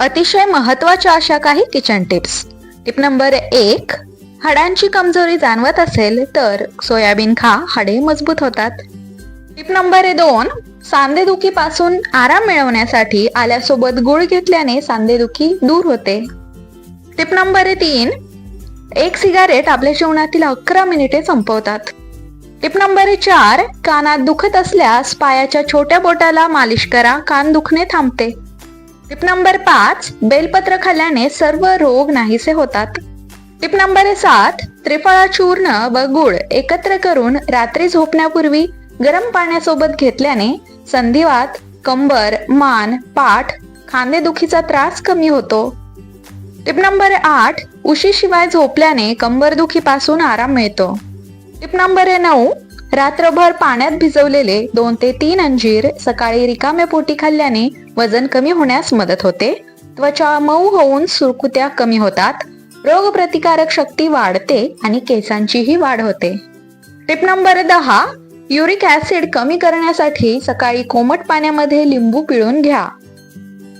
अतिशय महत्त्वाच्या अशा काही किचन टिप्स टिप नंबर एक हाडांची कमजोरी जाणवत असेल तर सोयाबीन खा हाडे मजबूत होतात. टिप नंबर दोन सांधेदुखीपासून आराम मिळवण्यासाठी आल्यासोबत गुळ घेतल्याने सांधेदुखी दूर होते. टिप नंबर तीन एक सिगारेट आपल्या जीवनातील अकरा मिनिटे संपवतात. टिप नंबर चार कानात दुखत असल्यास पायाच्या छोट्या बोटाला मालिश करा कान दुखणे थांबते. टिप नंबर पाच बेलपत्र खाल्ल्याने सर्व रोग नाहीसे होतात. टिप नंबर सात त्रिफळा चूर्ण व गुळ एकत्र करून रात्री झोपण्यापूर्वी गरम पाण्यासोबत घेतल्याने संधिवात कंबर मान पाठ खांदेदुखीचा त्रास कमी होतो. टिप नंबर आठ उशीशिवाय झोपल्याने कंबरदुखीपासून आराम मिळतो. टिप नंबर नऊ रात्रभर पाण्यात भिजवलेले दोन ते तीन अंजीर सकाळी रिकाम्या पोटी खाल्ल्याने वजन कमी होण्यास मदत होते. त्वचा मऊ होऊन सुरकुत्या कमी होतात. रोगप्रतिकारक शक्ती वाढते आणि केसांचीही वाढ होते. टिप नंबर दहा युरिक ऍसिड कमी करण्यासाठी सकाळी कोमट पाण्यामध्ये लिंबू पिळून घ्या.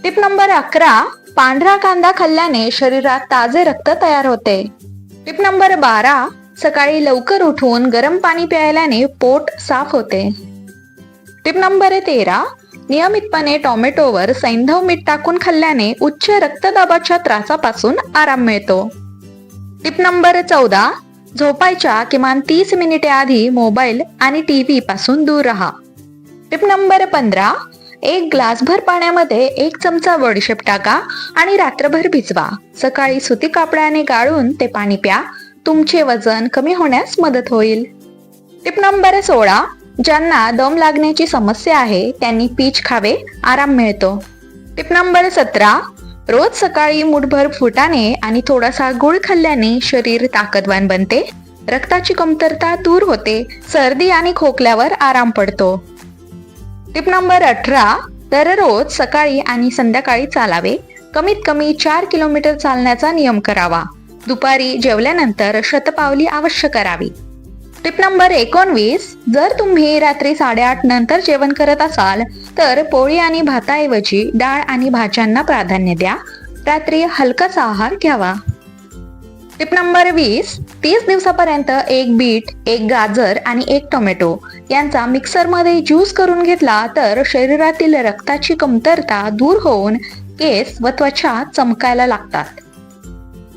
टिप नंबर अकरा पांढरा कांदा खाल्ल्याने शरीरात ताजे रक्त तयार होते. टिप नंबर बारा सकाळी लवकर उठून गरम पाणी प्यायल्याने पोट साफ होते. टिप नंबर तेरा. नियमितपणे टोमॅटोवर सैंधव मीठ टाकून खाल्ल्याने उच्च रक्तदाबाच्या त्रासापासून आराम मिळतो. टिप नंबर चौदा. झोपायच्या किमान तीस मिनिटे आधी मोबाईल आणि टीव्ही पासून दूर राहा. टिप नंबर पंधरा. एक ग्लासभर पाण्यामध्ये एक चमचा बडीशेप टाका आणि रात्रभर भिजवा. सकाळी सुती कापडाने गाळून ते पाणी प्या. तुमचे वजन कमी होण्यास मदत होईल. टिप नंबर सोळा ज्यांना दम लागण्याची समस्या आहे त्यांनी पीच खावे आराम मिळतो. टिप नंबर सतरा रोज सकाळी मुठभर फुटाने आणि थोडासा गुळ खाल्ल्याने शरीर ताकदवान बनते. रक्ताची कमतरता दूर होते सर्दी आणि खोकल्यावर आराम पडतो. टिप नंबर अठरा दररोज सकाळी आणि संध्याकाळी चालावे. कमीत कमी चार किलोमीटर चालण्याचा नियम करावा. दुपारी जेवल्यानंतर शतपावली अवश्य करावी. टिप नंबर एकोणवीस जर तुम्ही रात्री साडेआठ नंतर जेवण करत असाल तर पोळी आणि भाताऐवजी डाळ आणि भाज्यांना प्राधान्य द्या. रात्री हलकासा आहार घ्यावा. टिप नंबर वीस तीस दिवसापर्यंत एक बीट एक गाजर आणि एक टोमॅटो यांचा मिक्सरमध्ये ज्यूस करून घेतला तर शरीरातील रक्ताची कमतरता दूर होऊन केस व त्वचा चमकायला लागतात.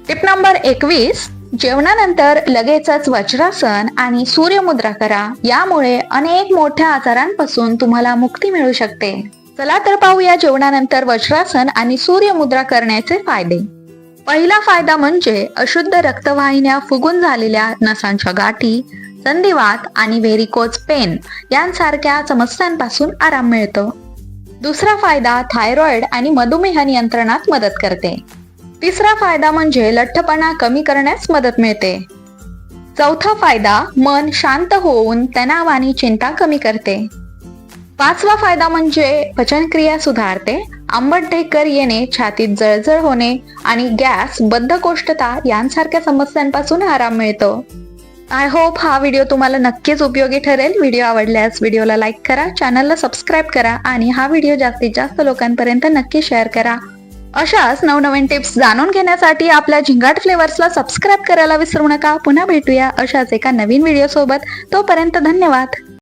टिप नंबर एकवीस जेवणानंतर लगेचच वज्रासन आणि सूर्यमुद्रा करा. यामुळे अनेक मोठ्या आजारांपासून तुम्हाला मुक्ती मिळू शकते. चला तर पाहूया जेवणानंतर वज्रासन आणि सूर्यमुद्रा करण्याचे फायदे. पहिला फायदा म्हणजे अशुद्ध रक्तवाहिन्या फुगून झालेल्या नसांच्या गाठी संधिवात आणि व्हेरिकोज पेन यांसारख्या समस्यांपासून आराम मिळतो. दुसरा फायदा थायरॉइड आणि मधुमेह नियंत्रणात मदत करते. तिसरा फायदा म्हणजे लठ्ठपणा कमी करण्यास मदत मिळते. चौथा फायदा मन शांत होऊन तणाव आणि चिंता कमी करते. पाचवा फायदा म्हणजे पचनक्रिया सुधारते. आंबट ढेकर येणे छातीत जळजळ होणे आणि गॅस बद्धकोष्ठता यांसारख्या समस्यांपासून आराम मिळतो. आय होप हा व्हिडिओ तुम्हाला नक्कीच उपयोगी ठरेल. व्हिडिओ आवडल्यास व्हिडिओला लाईक करा चॅनलला सबस्क्राईब करा आणि हा व्हिडिओ जास्तीत जास्त लोकांपर्यंत नक्की शेअर करा. अशाच नवनवीन टिप्स जाणून घेण्यासाठी आपल्या झिंगाट फ्लेवर्सला सबस्क्राईब करायला विसरू नका. पुन्हा भेटूया अशाच एका नवीन व्हिडिओ सोबत. तोपर्यंत धन्यवाद.